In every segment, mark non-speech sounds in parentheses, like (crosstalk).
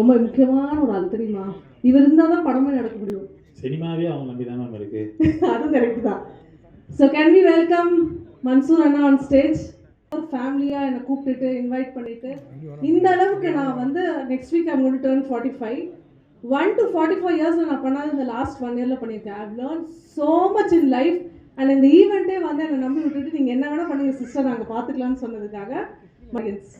ரொம்ப முக்கியமான ஒரு ஆள் தெரியுமா? இவர் இருந்தால் தான் படமே நடக்க முடியும். சினிமாவே அவங்க நம்பி தான் மேம் இருக்கு? (laughs) அதுவும் கரெக்ட் தான். So can we welcome Mansoor Anna on stage ஃபேமிலியாக என்னை கூப்பிட்டுட்டு இன்வைட் பண்ணிட்டு. இந்த அளவுக்கு நான் வந்து next week I'm gonna turn forty five one to forty five years நான் பண்ணாத இந்த லாஸ்ட் ஒன் இயரில் பண்ணியிருக்கேன். I learn so much in life and இந்த ஈவெண்ட்டே வந்து என்னை நம்பி விட்டுட்டு நீங்கள் என்ன வேணால் பண்ணுங்க சிஸ்டர் நாங்கள் பார்த்துக்கலாம்னு சொன்னதுக்காக. மகிழ்ச்சி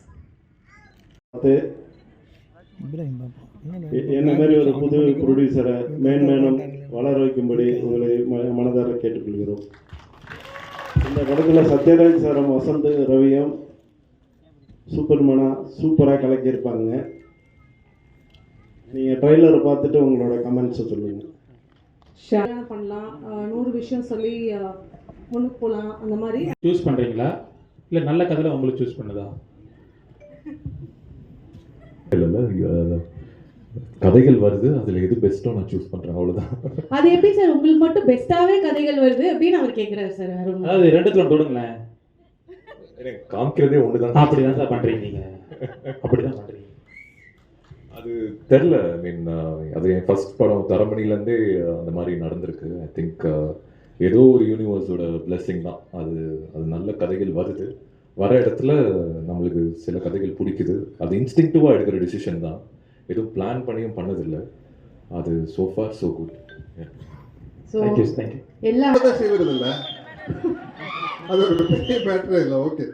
என்ன மாதிரி ஒரு புது ப்ரொடியூசரை மேன்மேலும் வளர வைக்கும்படி உங்களை மனதார கேட்டுக்கொள்கிறோம். இந்த படத்தில் சத்யராஜ் சாரும் வசந்த் ரவியும் சூப்பர்மேனா சூப்பராக கலக்கியிருப்பாங்க. நீங்கள் ட்ரைலரை பார்த்துட்டு உங்களோட கமெண்ட்ஸை சொல்லுங்கள் ஷேர் பண்ணலாம். நூறு விஷயம் சொல்லி முன்னுக்கு போகலாம் அந்த மாதிரி சூஸ் பண்ணுறீங்களா இல்லை நல்ல கதையில் உங்களுக்கு சூஸ் பண்ணுதா? இல்லை கதைகள் வருது அதில் எது பெஸ்ட்டோ நான் சூஸ் பண்ணுறேன் அவ்வளோதான் அது எப்படி சார் உங்களுக்கு மட்டும் பெஸ்ட்டாவே கதைகள் வருது அப்படின்னு அவர் கேட்குறாரு சார் அருண். அதாவது ரெண்டுத்துல தொடுங்களேன். எனக்கு காமிக்கிறதே ஒன்று தான் அப்படி தான் சார் பண்ணுறீங்க நீங்கள் அப்படி தான் பண்ணுறீங்க அது தெரில ஐ மீன் அது என் ஃபர்ஸ்ட் படம் தரமணிலேருந்தே அந்த மாதிரி நடந்திருக்கு. ஐ திங்க் ஏதோ ஒரு யூனிவர்ஸோட பிளெஸ்ஸிங் தான். அது அது நல்ல கதைகள் வருது. வர இடத்துல நம்மளுக்கு சில கதைகள் பிடிக்குது. அது இன்ஸ்டிங்டிவாக எடுக்கிற டிசிஷன் தான். எதுவும் பிளான் பண்ணியும் பண்ணதில்லை. அது so far so good so thank you thank you எல்லா அதை செய்வதில்ல? அது ஒரு பெரிய மேட்ரே இல்லை ஓகே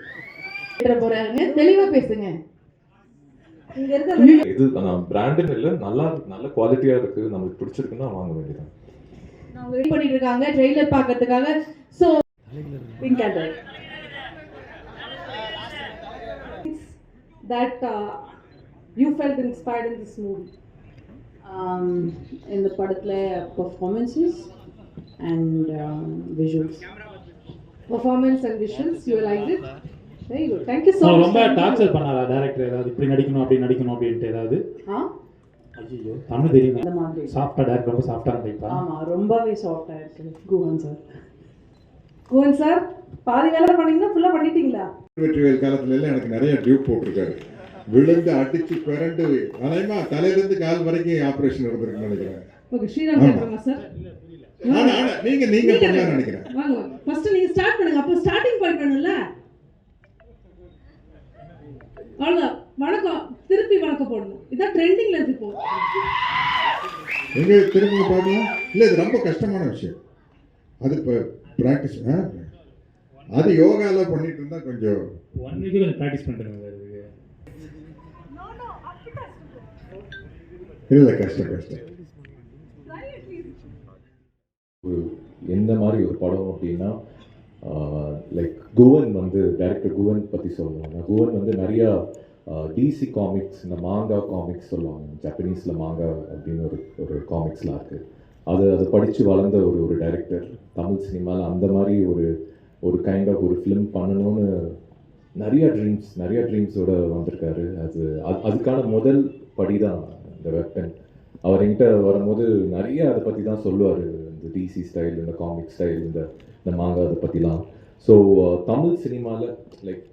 போறாருங்க. தெளிவா பேசுங்க. இங்கே இருக்க இது நான் பிராண்டுன்னு இல்லை. நல்லா நல்ல குவாலிட்டியாக இருக்குது நம்மளுக்கு பிடிச்சிருக்குன்னா வாங்க வேண்டியதான் அவங்க வெயிட் பண்ணிட்டு இருக்காங்க. ட்ரெய்லர் பார்க்கறதுக்காக. So pink and white that uh, you felt inspired in this movie? um, இந்த படத்தில் performances and visuals Performance and visuals, you liked it? Very good. Thank you so உங்களை much. ரொம்ப டார்ச்சர் பண்ணாரா director ஏதாவது இப்படி நடிக்கணும் அப்படி நடிக்கணும் அப்படின்ட்டு ஏதாவது ஆ ஐயோ தமிழ் தெரியுங்க அந்த மாதிரி சாஃப்டாக டேரக்டர் ரொம்ப சாஃப்டாக டைப்பா ஆமாம் ரொம்பவே சாஃப்டாக இருக்குது குஹன் சார் கோவன் சார். பாதி வேலை பண்ணீங்கன்னா ஃபுல்லாக பண்ணிட்டீங்களா? வெற்றிவேல் காலத்துல எல்லாம் எனக்கு நிறைய டியூப் போட்டிருக்காரு. விழுந்து அடிச்சு பிறண்டு அலைமா தலையிலேருந்து கால் வரைக்கும் ஆப்ரேஷன் நடந்திருக்குன்னு நினைக்கிறேன். ஓகே ஸ்ரீராம். கேட்குறோமா சார். நீங்க நீங்க பண்ணலாம்னு நினைக்கிறேன். வாங்க ஃபர்ஸ்ட் நீங்க ஸ்டார்ட் பண்ணுங்க. அப்போ ஸ்டார்டிங் பாயிண்ட் வேணும்ல? அவ்வளோதான் வணக்கம். திருப்பி வணக்கம் போடணும். இதான் ட்ரெண்டிங்ல இருக்கு இப்போ. எங்க திரும்ப பார்க்கலாம் இல்லை இது ரொம்ப கஷ்டமான விஷயம். அது இப்போ ப்ராக்டிஸ் அது யோகால பண்ணிட்டு இருந்தா கொஞ்சம் ஒன் வீக்கு கொஞ்சம் ப்ராக்டிஸ் இதுக்கு. இல்லை கஷ்டம் கஷ்டம். எந்த மாதிரி ஒரு படம் அப்படின்னா லைக் குவன் வந்து டைரக்டர் குவன் பற்றி சொல்லுவாங்க. குவன் வந்து நிறையா டிசி காமிக்ஸ் இந்த மாங்கா காமிக்ஸ் சொல்லுவாங்க. ஜப்பனீஸில் மாங்கா அப்படின்னு ஒரு ஒரு காமிக்ஸ்லாம் இருக்குது அது அதை படித்து வளர்ந்த ஒரு ஒரு டைரக்டர் தமிழ் சினிமாவில் அந்த மாதிரி ஒரு ஒரு கைண்ட் ஆஃப் ஒரு ஃபிலிம் பண்ணணும்னு நிறைய ட்ரீம்ஸ் நிறைய ட்ரீம்ஸோட வந்திருக்காரு. அது அது- அதுக்கான முதல் படி தான் இந்த வெப்பன் அவர் என்கிட்ட வரும்போது நிறைய அதை பற்றி தான் சொல்லுவார். இந்த டிசி ஸ்டைல் இந்த காமிக் ஸ்டைல் இந்த இந்த மாங்கா அதை பற்றிலாம் ஸோ தமிழ் சினிமாவில் லைக்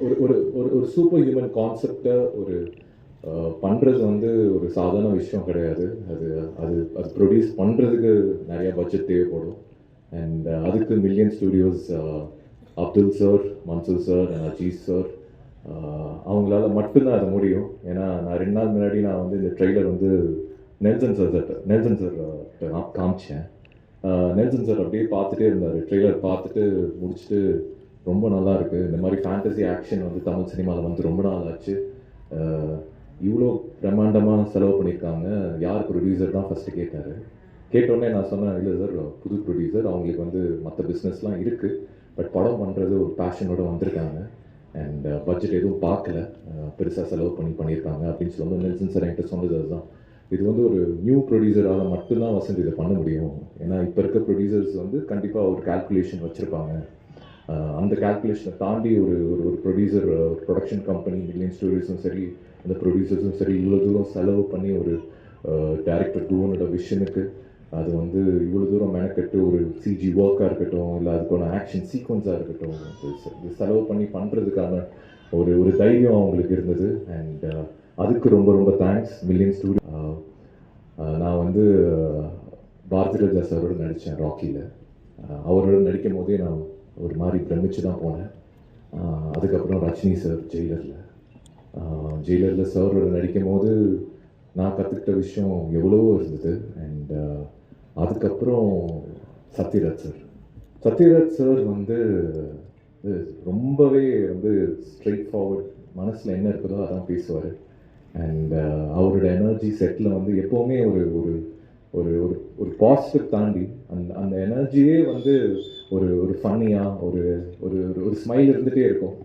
ஒரு ஒரு ஒரு ஒரு சூப்பர் ஹியூமன் கான்செப்டை ஒரு பண்ணுறது வந்து ஒரு சாதாரண விஷயம் கிடையாது. அது அது அது ப்ரொடியூஸ் பண்ணுறதுக்கு நிறைய பட்ஜெட் தேவைப்படும். அண்ட் அதுக்கு million studios Abdul sir Mansoor sir and Aziz sir அவங்களால மட்டும்தான் அது முடியும். ஏன்னா நான் ரெண்டு நாள் முன்னாடி நான் வந்து இந்த ட்ரெய்லர் வந்து நெல்சன் சார் நெல்சன் சார் நான் காமிச்சேன். நெல்சன் சார் அப்படியே பார்த்துட்டே இருந்தார். ட்ரெய்லர் பார்த்துட்டு முடிச்சுட்டு ரொம்ப நல்லா இருக்குது இந்த மாதிரி ஃபேண்டசி ஆக்ஷன் வந்து தமிழ் சினிமாவில் வந்து ரொம்ப நாள் ஆச்சு. இவ்வளோ பிரம்மாண்டமாக செலவு பண்ணியிருக்காங்க யார் ப்ரொடியூசர் தான் ஃபஸ்ட்டு கேட்டார். கேட்டோடனே நான் சொன்னேன் இல்லை சார் புது ப்ரொடியூசர் அவங்களுக்கு வந்து மற்ற பிஸ்னஸ்லாம் இருக்குது பட் படம் பண்ணுறது ஒரு பேஷனோடு வந்திருக்காங்க. அண்ட் பட்ஜெட் uh, எதுவும் பார்க்கல uh, பெருசாக செலவு பண்ணி பண்ணியிருக்காங்க அப்படின்னு சொல்லும்போது நெல்சன் சார் என்கிட்ட சொன்னது அதுதான். இது வந்து ஒரு நியூ ப்ரொடியூசரால் மட்டும்தான் வசந்த் இதை பண்ண முடியும். ஏன்னா இப்போ இருக்க ப்ரொடியூசர்ஸ் வந்து கண்டிப்பாக ஒரு கால்குலேஷன் வச்சுருப்பாங்க. அந்த கால்குலேஷனை தாண்டி ஒரு ஒரு ஒரு ப்ரொடியூசர் ப்ரொடக்ஷன் கம்பெனி மில்லியன் ஸ்டோரிஸும் சரி அந்த ப்ரொடியூசர்ஸும் சரி இவ்வளோ தூரம் செலவு பண்ணி ஒரு டேரக்டர் டூவனோட விஷனுக்கு அது வந்து இவ்வளோ தூரம் மெனக்கெட்டு ஒரு சிஜி ஒர்க்காக இருக்கட்டும் இல்லை அதுக்கான ஆக்ஷன் சீக்வன்ஸாக இருக்கட்டும் செலவு பண்ணி பண்ணுறதுக்கான ஒரு ஒரு தைரியம் அவங்களுக்கு இருந்தது. அண்ட் அதுக்கு ரொம்ப ரொம்ப தேங்க்ஸ் மில்லியன் ஸ்டூடியோ நான் வந்து பாரதி ராஜா சாரோட நடித்தேன் ராக்கியில் அவரோட நடிக்கும் போதே நான் ஒரு மாதிரி பிரமிச்சு தான் போனேன். அதுக்கப்புறம் ரஜினி சார் ஜெயிலரில். ஜெயிலரில் சாரோட நடிக்கும் போது நான் கற்றுக்கிட்ட விஷயம் எவ்வளவோ இருந்தது. அண்ட் அதுக்கப்புறம் சத்யராஜ் சார் சத்யராஜ் சார் வந்து இது ரொம்பவே வந்து ஸ்ட்ரெயிட் ஃபார்வர்ட் மனசில் என்ன இருக்குதோ அதான் பேசுவார். அண்ட் அவரோட எனர்ஜி செட்டில் வந்து எப்போவுமே ஒரு ஒரு ஒரு ஒரு ஒரு பாசிட்டிவ் தாண்டி அந்த அந்த எனர்ஜியே வந்து ஒரு ஒரு ஃபன்னியாக ஒரு ஒரு ஒரு- ஸ்மைல் இருந்துகிட்டே இருக்கும்.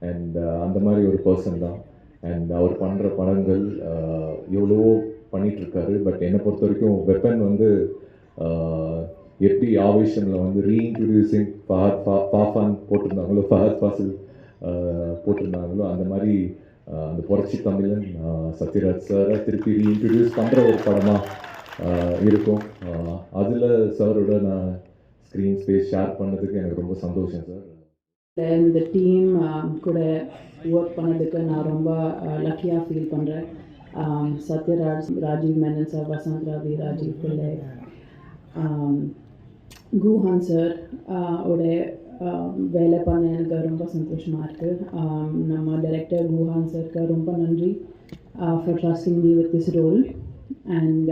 அண்ட் uh, அந்த மாதிரி ஒரு பர்சன் தான். அண்ட் அவர் பண்ணுற படங்கள் uh, எவ்வளவோ பண்ணிகிட்ருக்காரு பட் என்னை பொறுத்த வரைக்கும் வெப்பன் வந்து uh, எப்படி ஆவேஷனில் வந்து ரீஇன்ட்ரடியூசிங் ஃபஹத் ஃபா- ஃபாஃபான் போட்டிருந்தாங்களோ ஃபஹத் ஃபாசில் போட்டிருந்தாங்களோ அந்த மாதிரி அந்த புரட்சி தமிழன் சத்யராஜ் சாரை திருப்பி ரீஇன்ட்ரடியூஸ் பண்ணுற ஒரு படமாக இருக்கும். அதில் சாரோட நான் ஸ்க்ரீன் ஸ்பேஸ் ஷேர் பண்ணதுக்கு எனக்கு ரொம்ப சந்தோஷம் சார். இந்த டீம் கூட ஒர்க் பண்ணதுக்கு நான் ரொம்ப லக்கியாக ஃபீல் பண்ணுறேன் சத்யராஜ் ராஜீவ் மேனன் சார் வசந்த் ரவி ராஜீவ் பிள்ளை குஹான் சார் ஓட வேலை பண்ண எனக்கு ரொம்ப சந்தோஷமாக இருக்குது நம்ம டைரக்டர் குஹான் சாருக்கு ரொம்ப நன்றி for trusting me with this role and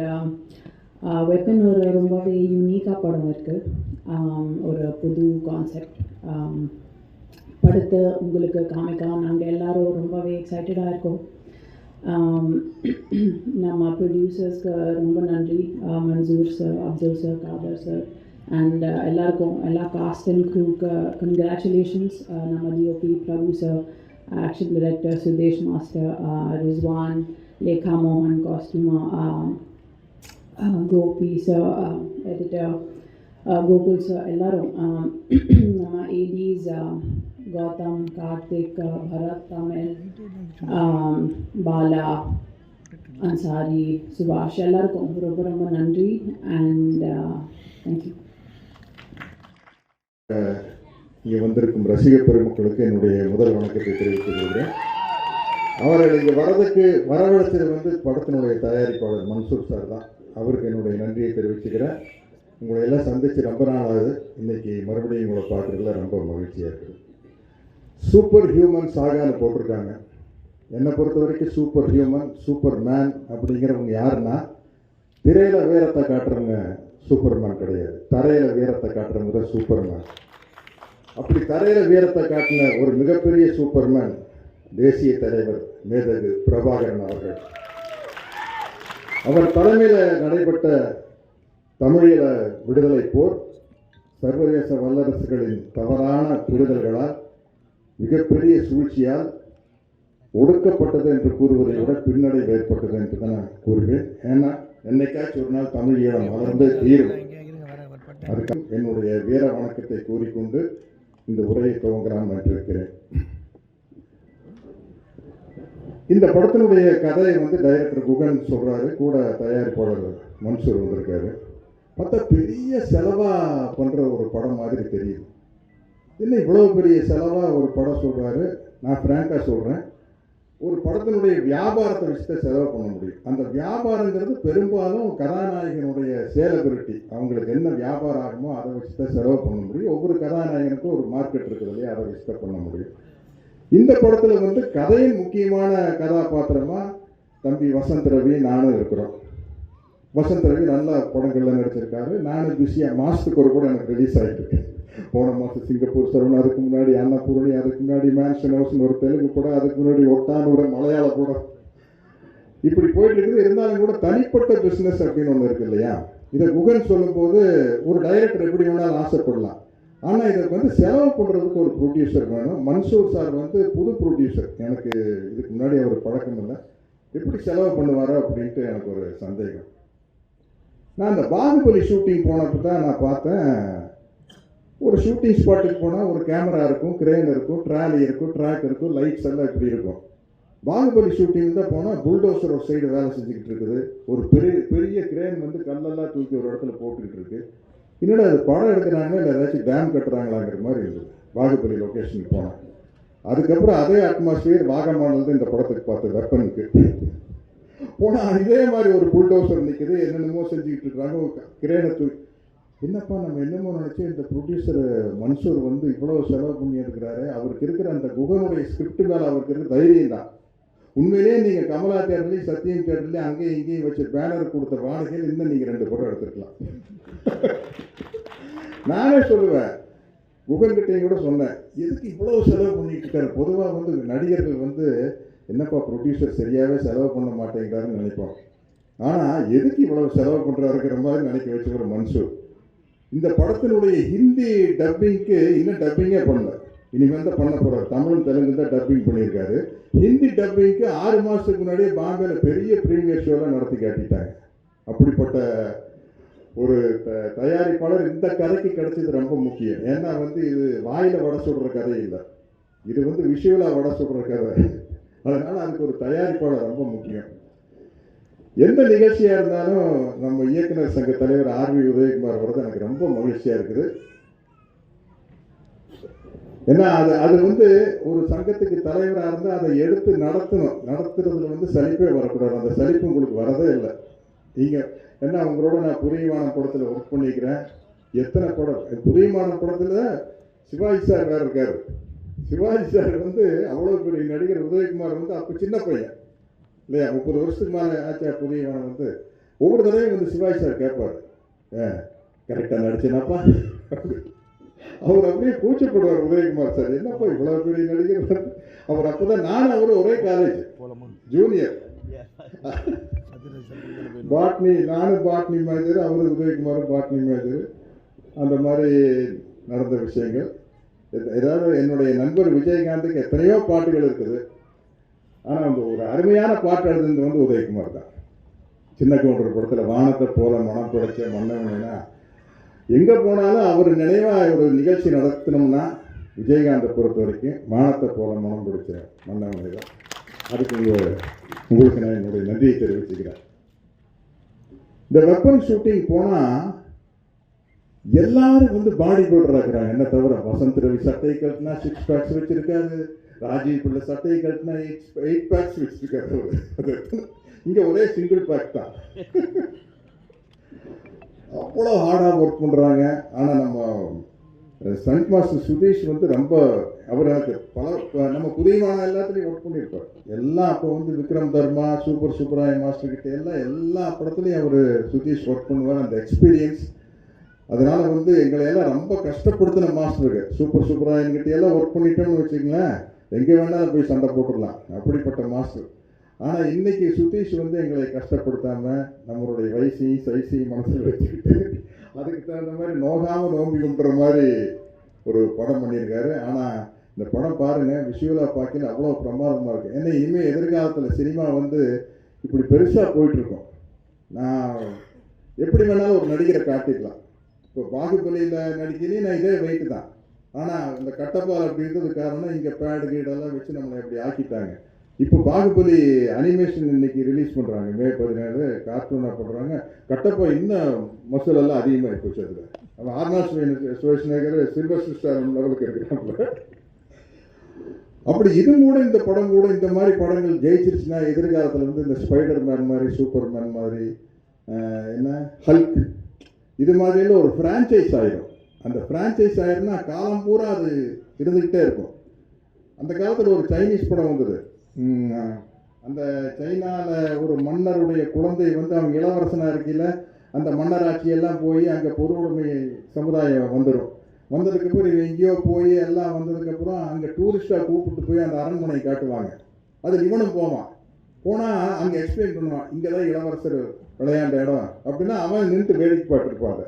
weapon uh, uh, ஒரு ரொம்பவே யூனிக்காக படம் இருக்குது um, ஒரு புது கான்செப்ட் um, படுத்து உங்களுக்கு காமிக்கலாம். நாங்கள் எல்லாரும் ரொம்பவே எக்ஸைட்டடாக இருக்கோம். Um, நம்ம ப்ரொடியூசர்ஸ்க்கு ரொம்ப நன்றி. Mansoor sir Abdul sir Kader sir and எல்லாருக்கும் எல்லா காஸ்ட் அண்ட் க்ரூக்கு கங்க்ராச்சுலேஷன்ஸ் நம்ம DOP Prabhu sir action director Sudesh master Rizwan Lekha மோகன் காஸ்டியூமா Gopi sir editor Gokul sir எல்லாரும் ஆம், நம்ம ஏடிஸ் கௌதம் கார்த்திக் பரத் தமிழ் ஆம், பாலா அன்சாரி சுபாஷ் எல்லாருக்கும் ரொம்ப ரொம்ப நன்றி அண்ட் தேங்க்யூ இங்கே வந்திருக்கும் ரசிக பெருமக்களுக்கு என்னுடைய முதல் வணக்கத்தை தெரிவித்துக் கொள்கிறேன். அவர்கள் இங்கே வரதுக்கு வரவழைத்தது வந்து படத்தினுடைய தயாரிப்பாளர் மன்சூர் சார் தான். அவருக்கு என்னுடைய நன்றியை தெரிவிச்சுக்கிறேன். உங்களை எல்லாம் சந்தித்து ரொம்ப நாள் ஆகுது. இன்னைக்கு மறுபடியும் உங்களை பார்க்குறதுல ரொம்ப மகிழ்ச்சியாக இருக்குது. சூப்பர் ஹியூமன் சாகான்னு போட்டிருக்காங்க. என்னை பொறுத்த வரைக்கும் சூப்பர் ஹியூமன் சூப்பர் மேன் அப்படிங்கிறவங்க யாருன்னா திரையில் வீரத்தை காட்டுறவங்க சூப்பர் மேன் கிடையாது. தரையில் வீரத்தை காட்டுறவங்க தான் சூப்பர்மேன் அப்படி தரையில் வீரத்தை காட்டின ஒரு மிகப்பெரிய சூப்பர் மேன் தேசிய தலைவர் மேதகு பிரபாகரன் அவர்கள். அவர் தலைமையில் நடைபெற்ற தமிழீழ விடுதலை போர் சர்வதேச வல்லரசுகளின் தவறான புரிதல்களால் மிகப்பெரிய சூழ்ச்சியால் ஒடுக்கப்பட்டது என்று கூறுவதை விட பின்னடைவு ஏற்பட்டது என்று தான் நான் கூறுவேன். ஏன்னா என்னைக்காச்சும் ஒரு நாள் தமிழ் ஈழம் வளர்ந்து தீரும். அதுக்கு என்னுடைய வீர வணக்கத்தை கூறிக்கொண்டு இந்த உரையை துவங்கலாம் என்றிருக்கிறேன் இந்த படத்தினுடைய கதையை வந்து டைரக்டர் குகன் சொல்கிறாரு கூட தயாரிப்பாளர் மன்சூர் வந்திருக்காரு. பார்த்தா பெரிய செலவாக பண்ணுற ஒரு படம் மாதிரி தெரியுது. என்ன இவ்வளோ பெரிய செலவாக ஒரு படம் சொல்கிறாரு நான் ஃப்ராங்காக சொல்கிறேன் ஒரு படத்தினுடைய வியாபாரத்தை வச்சு தான் செலவு பண்ண முடியும். அந்த வியாபாரங்கிறது பெரும்பாலும் கதாநாயகனுடைய சேலபிரிட்டி அவங்களுக்கு என்ன வியாபாரம் ஆகுமோ அதை வச்சு தான் செலவு பண்ண முடியும். ஒவ்வொரு கதாநாயகனுக்கும் ஒரு மார்க்கெட் இருக்குது இல்லையா? அதை வச்சு தான் பண்ண முடியும். இந்த படத்துல வந்து கதையின் முக்கியமான கதாபாத்திரமா தம்பி வசந்த் ரவி நானும் இருக்கிறோம். வசந்த் ரவி நல்ல படங்கள்ல நடிச்சிருக்காரு. நானும் பிஸியாக மாதத்துக்கு ஒரு கூட எனக்கு ரிலீஸ் ஆகிட்டு போன மாதம் சிங்கப்பூர் சரவணன் அதுக்கு முன்னாடி அன்னபூரணி அதுக்கு முன்னாடி மேன்ஷன் ஹவுஸ்னு ஒரு தெலுங்கு படம் அதுக்கு முன்னாடி ஒட்டான் ஒரு மலையாள படம். இப்படி போயிட்டு இருக்குது. இருந்தாலும் கூட தனிப்பட்ட பிஸ்னஸ் அப்படின்னு ஒன்று இருக்கு இல்லையா? இதை குகன் சொல்லும்போது ஒரு டைரக்டர் எப்படி வேணாலும் ஆசைப்படலாம். ஆனால் இதுக்கு வந்து செலவு பண்ணுறதுக்கு ஒரு ப்ரொடியூசர் வேணும். மன்சூர் சார் வந்து புது ப்ரொடியூசர் எனக்கு இதுக்கு முன்னாடி அவர் பழக்கம் இல்லை. எப்படி செலவு பண்ணுவாரோ அப்படின்ட்டு எனக்கு ஒரு சந்தேகம். நான் அந்த பாகுபலி ஷூட்டிங் போனப்போ தான் நான் பார்த்தேன். ஒரு ஷூட்டிங் ஸ்பாட்டுக்கு போனால் ஒரு கேமரா இருக்கும் கிரேன் இருக்கும் ட்ராலி இருக்கும் ட்ராக் இருக்கும் லைட்ஸ் எல்லாம் இப்படி இருக்கும். பாகுபலி ஷூட்டிங் தான் போனால் புல்டோசர் ஒரு சைடு வேலை செஞ்சுக்கிட்டு இருக்குது. ஒரு பெரிய பெரிய கிரேன் வந்து கல்லெல்லாம் தூக்கி ஒரு இடத்துல போட்டுக்கிட்டு இருக்குது என்னடா அது படம் எடுக்கிறாங்க இல்லை ஏதாச்சும் டேம் கட்டுறாங்களாங்கிற மாதிரி இருந்தது வாகுபலி லொக்கேஷனுக்கு போனேன் அதுக்கப்புறம் அதே அட்மாஸ்பியர் வாகமானது இந்த படத்துக்கு பார்த்து வெப்பனுக்கு. போனால் இதே மாதிரி ஒரு புல்டோசர் நிற்கிது என்னென்னமோ செஞ்சுக்கிட்டு இருக்கிறாங்க ஒரு கிரேனை தூக்கி. என்னப்பா நம்ம என்னமோ நினச்சி இந்த ப்ரொடியூசர் மன்சூர் வந்து இவ்வளோ செலவு பண்ணி எடுக்கிறாரு. அவருக்கு இருக்கிற அந்த குகனுடைய ஸ்கிரிப்ட் மேலே அவருக்கு இருக்கிற தைரியம் தான். உண்மையிலேயே நீங்கள் கமலா தேட்டர்லேயும் சத்தியம் தேட்டர்லேயும் அங்கேயும் இங்கேயும் வச்சு பேனர் கொடுத்த வாடகையில் இன்னும் நீங்கள் ரெண்டு படம் எடுத்துருக்கலாம். நானே சொல்லுவேன். புகழ்கிட்டையும் கூட சொன்னேன். எதுக்கு இவ்வளோ செலவு பண்ணிட்டு இருக்காரு? பொதுவாக வந்து நடிகர்கள் வந்து என்னப்பா ப்ரொடியூசர் சரியாகவே செலவு பண்ண மாட்டேங்கிறாருன்னு நினைப்போம் ஆனால் எதுக்கு இவ்வளவு செலவு பண்ணுறாருங்கிற மாதிரி நினைக்க வச்சுக்கிற ஒரு மன்சூர். இந்த படத்தினுடைய ஹிந்தி டப்பிங்க்கு இன்னும் டப்பிங்கே பண்ணல. இனிமேல் தான் பண்ண போகிறார் தமிழ் தெலுங்கு தான் டப்பிங் பண்ணியிருக்காரு. ஹிந்தி டப்பிங்க்கு ஆறு மாதத்துக்கு முன்னாடியே பாம்பேல பெரிய ப்ரீமியர் ஷோலாம் நடத்தி காட்டிட்டாங்க. அப்படிப்பட்ட ஒரு த- தயாரிப்பாளர் இந்த கதைக்கு கிடைச்சது ரொம்ப முக்கியம். ஏன்னா வந்து இது வாயில் வடை சுடுற கதை இல்லை. இது வந்து விஷுவலாக வடை சுடுற கதை. அதனால் அதுக்கு ஒரு தயாரிப்பாளர் ரொம்ப முக்கியம். எந்த நிகழ்ச்சியாக இருந்தாலும் நம்ம இயக்குனர் சங்க தலைவர் ஆர்வி உதயகுமார் வரது எனக்கு ரொம்ப மகிழ்ச்சியாக இருக்குது. ஏன்னா அது அது வந்து ஒரு சங்கத்துக்கு தலைவராக இருந்தால் அதை எடுத்து நடத்தணும். நடத்துறதுல வந்து சலிப்பே வரக்கூடாது. அந்த சலிப்பு உங்களுக்கு வரதே இல்லை. நீங்கள் ஏன்னா உங்களோட நான் புரியமான படத்தில் ஒர்க் பண்ணிக்கிறேன். எத்தனை படம்? புரியமான படத்தில் சிவாஜி சார் வேறு இருக்கார். சிவாஜி சார் வந்து அவ்வளோ பெரிய நடிகர் உதயகுமார் வந்து அப்போ சின்ன பையன். இல்லையா? முப்பது வருஷத்துக்கு மேலே ஆச்சா புதியவன் வந்து. ஒவ்வொரு தடவையும் வந்து சிவாஜி சார் கேட்பார். ஆ கரெக்டாக நடிச்சேனாப்பா? அவர் அப்படியே கூச்சப்படுவார் உதயகுமார் சார். என்னப்பா இவ்வளோ பெரிய நடிகர்? அவர் அப்போ தான் நானும் அவரும் ஒரே காலேஜ் ஜூனியர் பாட்னி நானும் பாட்னி மேஜர் அவர் உதயகுமாரும் பாட்னி மேஜர் அந்த மாதிரி நடந்த விஷயங்கள். ஏதாவது என்னுடைய நண்பர் விஜயகாந்துக்கு எத்தனையோ பாட்டுகள் இருக்குது. ஆனால் அந்த ஒரு அருமையான பாட்டு எழுதுனது வந்து உதயகுமார் தான். சின்ன கவுண்டர் படத்தில் வானத்தை போல மனம் படைச்ச மன்னவனா எங்கே போனாலும் அவர் நினைவாக ஒரு நிகழ்ச்சி நடத்தினோம்னா விஜயகாந்தை பொறுத்த வரைக்கும் வானத்தை போல மனம் பிடிச்ச மன்னவனை தான் அதுக்கு உங்க- உங்களுக்கு நான் என்னுடைய நன்றியை தெரிவிச்சுக்கிறேன். இந்த வெப்பன் ஷூட்டிங் போனால் எல்லாரும் வந்து பாடி பில்டர் இருக்கிறாங்க. என்ன தவிர வசந்த் ரவி சட்டை கட்டினா சிக்ஸ் பேக்ஸ் வச்சுருக்காரு. ராஜீவ் பிள்ளை சட்டையை கட்டினா எயிட் எயிட் பேக்ஸ் வச்சுருக்காரு. அது இங்கே ஒரே சிங்கிள் பேக் தான். அவ்வளோ ஹார்டாக ஒர்க் பண்ணுறாங்க ஆனால் நம்ம ஸ்டண்ட் மாஸ்டர் சுதீஷ் வந்து ரொம்ப அவர் எனக்கு பல நம்ம புதியமான எல்லாத்துலேயும் ஒர்க் பண்ணியிருப்பார் எல்லாம் அப்போ வந்து விக்ரம் தர்மா சூப்பர் சூப்பராய மாஸ்டர் கிட்ட எல்லாம் எல்லா படத்துலையும் அவர் சுதீஷ் ஒர்க் பண்ணுவார். அந்த எக்ஸ்பீரியன்ஸ் அதனால் வந்து எங்களை எல்லாம் ரொம்ப கஷ்டப்படுத்தின மாஸ்டருக்கு சூப்பர் சூப்பராயன் கிட்ட எல்லாம் ஒர்க் பண்ணிட்டோம்னு வச்சுக்கங்களேன். எங்கே வேணாலும் போய் சண்டை போட்டுடலாம். அப்படிப்பட்ட மாஸ்டர் ஆனால் இன்னைக்கு சுதீஷ் வந்து எங்களை கஷ்டப்படுத்தாம நம்மளுடைய வயசையும் சைஸையும் மனசில் வச்சுக்கிட்டு அதுக்கு தகுந்த மாதிரி நோகாமல் நோம்பி கும்பிட்ற மாதிரி ஒரு படம் பண்ணியிருக்காரு. ஆனால் இந்த படம் பாருங்க விஷுவலாக பார்க்கல அவ்வளோ பிரமாதமாக இருக்கு. ஏன்னா இனிமேல் எதிர்காலத்தில் சினிமா வந்து இப்படி பெருசாக போயிட்டுருக்கோம். நான் எப்படி வேணாலும் ஒரு நடிகரை காட்டிக்கலாம் இப்போ பாகுபலியில் நடிக்கிறேன் நான் இதே வெயிட்டு தான். ஆனால் இந்த கட்டப்பால் அப்படின்றது காரணம் இங்கே பேடு கீடெல்லாம் வச்சு நம்மளை இப்படி ஆக்கிட்டாங்க. இப்போ பாகுபலி அனிமேஷன் இன்னைக்கு ரிலீஸ் பண்ணுறாங்க மே பதினேழு கார்ட்டூனாக பண்ணுறாங்க கட்டப்பா இன்னும் மசூல் எல்லாம் அதிகமாக போச்சு அதில். நம்ம ஆர்னால்ட் சுவேஷ்நேகர் சில்வர் சிஸ்டர் லெவலுக்கு இருக்கிறாங்க அப்படி இது கூட இந்த படம் கூட இந்த மாதிரி படங்கள் ஜெயிச்சிருச்சுன்னா எதிர்காலத்தில் வந்து இந்த ஸ்பைடர் மேன் மாதிரி சூப்பர் மேன் மாதிரி என்ன? ஹல்க் இது மாதிரிலாம் ஒரு ஃப்ரான்ச்சைஸ் ஆயிடும் அந்த ஃப்ரான்ச்சைஸ் ஆயிரும்னா காலம் பூரா அது இருந்துக்கிட்டே இருக்கும். அந்த காலத்தில் ஒரு சைனீஸ் படம் வந்தது. அந்த சைனாவில் ஒரு மன்னருடைய குழந்தை வந்து அவங்க இளவரசனாக இருக்கையில் அந்த மன்னராட்சியெல்லாம் போய் அங்கே பொது உடைமை சமுதாயம் வந்துடும் வந்ததுக்கப்புறம் இவன் எங்கேயோ போய் எல்லாம் வந்ததுக்கப்புறம் அங்கே டூரிஸ்ட்டாக கூப்பிட்டு போய் அந்த அரண்மனை காட்டுவாங்க. அது இவனும் போவான். போனால் அங்கே எக்ஸ்பிளைன் பண்ணுவான் இங்கே தான் இளவரசர் விளையாண்ட இடம் அப்படின்னா அவன் நின்று வேடிக்கை பார்த்துருப்பாங்க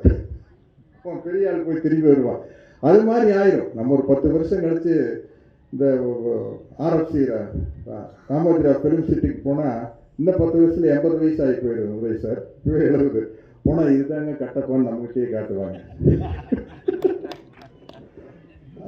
அவன் பெரிய ஆள் போய் திரும்பி வருவான். அது மாதிரி ஆயிரும். நம்ம ஒரு பத்து வருஷம் கழித்து இந்த ஆர்எஃப்சி ராமோஜிரா ஃபிலிம் சிட்டிக்கு போனால் இன்னும் பத்து வயசில் எண்பது வயசு ஆகி போயிடும் உதய் சார் இப்போ எழுபது. போனால் இதுதாங்க கட்டப்பான்னு நம்மகிட்டயே காட்டுவாங்க.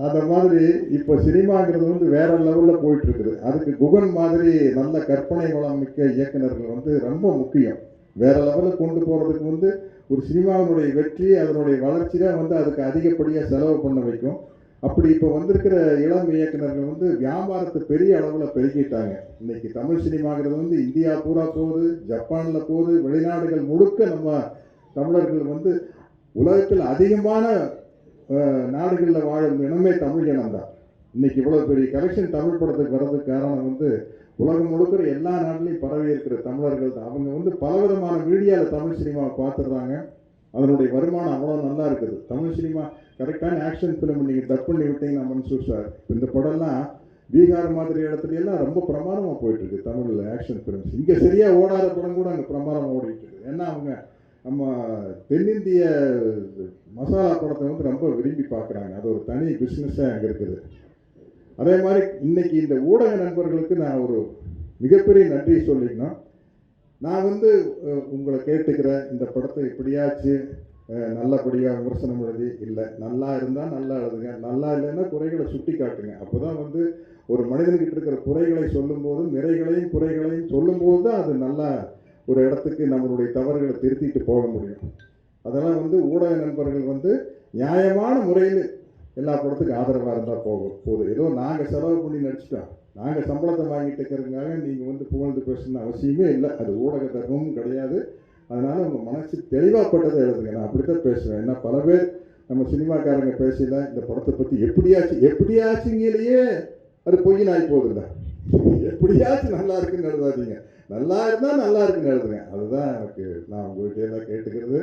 அந்த மாதிரி இப்போ சினிமாங்கிறது வந்து வேற லெவலில் போயிட்டு இருக்குது அதுக்கு குகன் மாதிரி நல்ல கற்பனை வளம் மிக்க இயக்குனர்கள் வந்து ரொம்ப முக்கியம். வேற லெவலில் கொண்டு போகிறதுக்கு வந்து ஒரு சினிமாவினுடைய வெற்றி அதனுடைய வளர்ச்சி தான் வந்து அதுக்கு அதிகப்படியாக செலவு பண்ண வைக்கும். அப்படி இப்போ வந்திருக்கிற இளம் இயக்குநர்கள் வந்து வியாபாரத்தை பெரிய அளவில் பெருகிட்டாங்க இன்னைக்கு தமிழ் சினிமாங்கிறது வந்து இந்தியா பூரா போகுது ஜப்பானில் போகுது வெளிநாடுகள் முழுக்க நம்ம தமிழர்கள் வந்து உலகத்தில் அதிகமான நாடுகளில் வாழும் இனமே தமிழ் இனம்தான் இன்னைக்கு இவ்வளோ பெரிய கலெக்ஷன் தமிழ் படத்துக்கு வர்றதுக்கு காரணம் வந்து உலகம் முழுக்கிற எல்லா நாட்டிலையும் பரவி இருக்கிற தமிழர்கள் தான். அவங்க வந்து பலவிதமான மீடியாவில் தமிழ் சினிமாவை பார்த்துடுறாங்க. அதனுடைய வருமானம் அவ்வளோ நல்லா இருக்குது. தமிழ் சினிமா கரெக்டான ஆக்ஷன் ஃபிலிம் நீங்கள் டப் பண்ணி விட்டீங்கன்னா மன்சூர் சார் இந்த படம்லாம் பீகார் மாதிரி இடத்துல எல்லாம் ரொம்ப பிரமாதமாக போயிட்டுருக்கு தமிழில் ஆக்ஷன் ஃபிலிம்ஸ் இங்கே சரியாக ஓடாத படம் கூட அங்கே பிரமாதமாக ஓடிட்டு இருக்கு ஏன்னா அவங்க நம்ம தென்னிந்திய மசாலா படத்தை வந்து ரொம்ப விரும்பி பார்க்குறாங்க. அது ஒரு தனி பிஸ்னஸாக அங்கே இருக்குது. அதே மாதிரி இன்னைக்கு இந்த ஊடக நண்பர்களுக்கு நான் ஒரு மிகப்பெரிய நன்றி சொல்லிக்கணும். நான் வந்து உங்களை கேட்டுக்கிறேன். இந்த படத்தை எப்படியாச்சு நல்லபடியாக விமர்சனம் எழுதி இல்லை நல்லா இருந்தால் நல்லா எழுதுங்க நல்லா இல்லைன்னா குறைகளை சுட்டி காட்டுங்க அப்போ தான் வந்து ஒரு மனிதன்கிட்ட இருக்கிற குறைகளை சொல்லும்போதும் நிறைகளையும் குறைகளையும் சொல்லும்போது தான் அது நல்லா ஒரு இடத்துக்கு நம்மளுடைய தவறுகளை திருத்திட்டு போக முடியும். அதெல்லாம் வந்து ஊடக நண்பர்கள் வந்து நியாயமான முறையில் எல்லா படத்துக்கும் ஆதரவாக இருந்தால் போகும் போதும். ஏதோ நாங்கள் செலவு பண்ணி நடிச்சிட்டோம். நாங்கள் சம்பளத்தை வாங்கிட்டு இருக்கிறதுக்காக நீங்கள் வந்து புகழ்ந்து பேசணும்னு அவசியமே இல்லை. அது ஊடக தர்மமும் கிடையாது. அதனால் உங்கள் மனசு தெளிவாகப்பட்டதை எழுதுங்க. நான் அப்படி தான் பேசுவேன். ஏன்னா பல பேர் நம்ம சினிமாக்காரங்க பேசல இந்த படத்தை பற்றி எப்படியாச்சு எப்படியாச்சுங்கிலேயே அது பொய்யின் ஆகி போகுதுல்ல. எப்படியாச்சும் நல்லா இருக்குன்னு எழுதாதீங்க. நல்லா இருந்தால் நல்லா இருக்குன்னு எழுதுங்க. அதுதான் எனக்கு நான் உங்கள்கிட்ட எல்லாம் கேட்டுக்கிறது.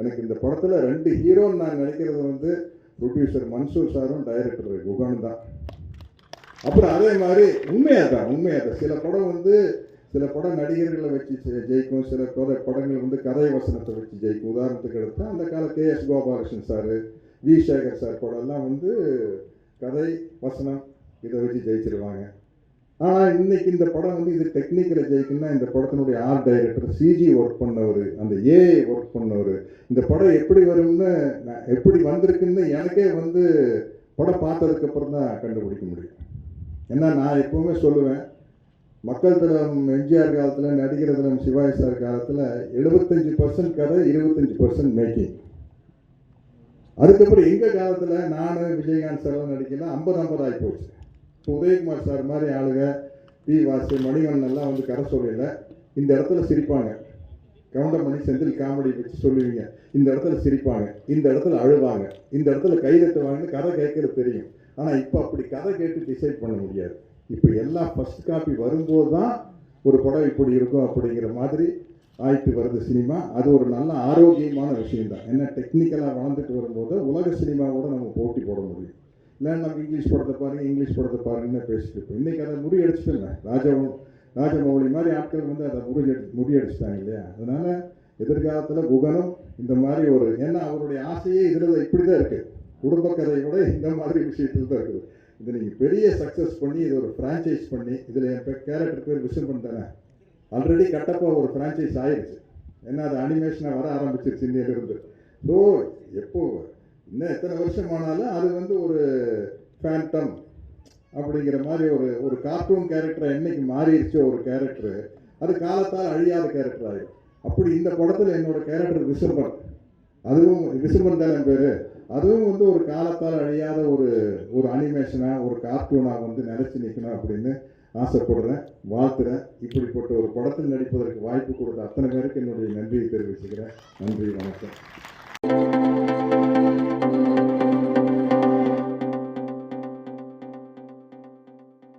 எனக்கு இந்த படத்தில் ரெண்டு ஹீரோன்னு நான் நினைக்கிறது வந்து ப்ரொடியூசர் மன்சூர் சாரும் டைரக்டர் குகன் தான். அப்புறம் அதே மாதிரி உண்மையாக தான் உண்மையாக தான் சில படம் வந்து சில படம் நடிகர்களை வச்சு ஜெயிக்கும் சில படங்கள் வந்து கதை வசனத்தை வச்சு ஜெயிக்கும். உதாரணத்துக்கு எடுத்தால் அந்த கால K. S. Gopalakrishnan sir we. Sekar sir படம்லாம் வந்து கதை வசனம் இதை வச்சு ஜெயிச்சிருவாங்க. ஆனால் இன்னைக்கு இந்த படம் வந்து இது டெக்னிக்கலில் ஜெயிக்குன்னா இந்த படத்தினுடைய ஆர்ட் டைரக்டர் சிஜி ஒர்க் பண்ணவர் அந்த ஏஐ ஒர்க் பண்ணவர் இந்த படம் எப்படி வரும்னு நான் எப்படி வந்திருக்குன்னு எனக்கே வந்து படம் பார்த்ததுக்கப்புறம் தான் கண்டுபிடிக்க முடியும். ஏன்னா நான் எப்போவுமே சொல்லுவேன் மக்கள் தினம் எம்ஜிஆர் காலத்தில் நடிகர் தினம் சிவாஜி சார் காலத்தில் எழுபத்தஞ்சு பர்சன்ட் கதை இருபத்தஞ்சு பர்சன்ட் மேக்கிங் அதுக்கப்புறம் எங்கள் காலத்தில் நான் விஜயகாந்த் சார்லாம் நடிக்கலாம் ஐம்பது ஐம்பது ஆகி போச்சு. இப்போ உதயகுமார் சார் மாதிரி ஆளுங்க பி வாசு மணிவண்ணன் எல்லாம் வந்து கரை சொல்லல. இந்த இடத்துல சிரிப்பாங்க. கவுண்டமணி செந்தில் காமெடி வச்சு சொல்லுவீங்க. இந்த இடத்துல சிரிப்பாங்க. இந்த இடத்துல அழுவாங்க. இந்த இடத்துல கைதட்டுவாங்கன்னு கதை கேட்கறது தெரியும். ஆனால் இப்போ அப்படி கதை கேட்டு டிசைட் பண்ண முடியாது. இப்போ எல்லாம் ஃபஸ்ட் காப்பி வரும்போது தான் ஒரு படம் இப்படி இருக்கும் அப்படிங்கிற மாதிரி ஆயிட்டு வருது சினிமா. அது ஒரு நல்ல ஆரோக்கியமான விஷயம் தான் ஏன்னா டெக்னிக்கலாக வளர்ந்துட்டு வரும்போது உலக சினிமாவோட நம்ம போட்டி போட முடியும். இல்லை நம்ம இங்கிலீஷ் படத்தை பாருங்க இங்கிலீஷ் படத்தை பாருங்கன்னு பேசிட்டு இருப்போம். இன்றைக்கி அதை முறியடிச்சிட்டல ராஜா ராஜமௌழி மாதிரி ஆட்கள் வந்து அதை முறியடி முறியடிச்சிட்டாங்க இல்லையா? அதனால் எதிர்காலத்தில் குகனும் இந்த மாதிரி ஒரு ஏன்னா அவருடைய ஆசையே இதில் இப்படி தான் இருக்குது குடும்ப கதையோட இந்த மாதிரி விஷயத்தில் தான் இருக்குது. இதை நீங்கள் பெரிய சக்ஸஸ் பண்ணி இது ஒரு ஃப்ரான்ச்சைஸ் பண்ணி இதில் என் பேர் கேரக்டர் பேர் விசும்பன் தானே ஆல்ரெடி கட்டப்பா ஒரு ஃப்ரான்ச்சைஸ் ஆயிடுச்சு. ஏன்னா அது அனிமேஷனாக வர ஆரம்பிச்சிருச்சு இந்தியிலிருந்து ஸோ எப்போ இன்னும் எத்தனை வருஷம் ஆனாலும் அது வந்து ஒரு ஃபேண்டம் அப்படிங்கிற மாதிரி ஒரு ஒரு கார்ட்டூன் கேரக்டரை என்னைக்கு மாறிடுச்சோ ஒரு கேரக்டரு அது காலத்தால் அழியாத கேரக்டர் ஆகிடும் அப்படி இந்த படத்தில் என்னோட கேரக்டர் விசும்பன் அதுவும் விசும்பன் தானே பேர்? அதுவும் வந்து ஒரு காலத்தால் அழியாத ஒரு ஒரு அனிமேஷனாக ஒரு கார்ட்டூனாக வந்து நினச்சி நிற்கணும் அப்படின்னு ஆசைப்படுறேன் வாழ்த்துறேன். இப்படிப்பட்ட ஒரு படத்தில் நடிப்பதற்கு வாய்ப்பு கொடுத்த அத்தனை பேருக்கு என்னுடைய நன்றியை தெரிவிச்சுக்கிறேன். நன்றி வணக்கம்.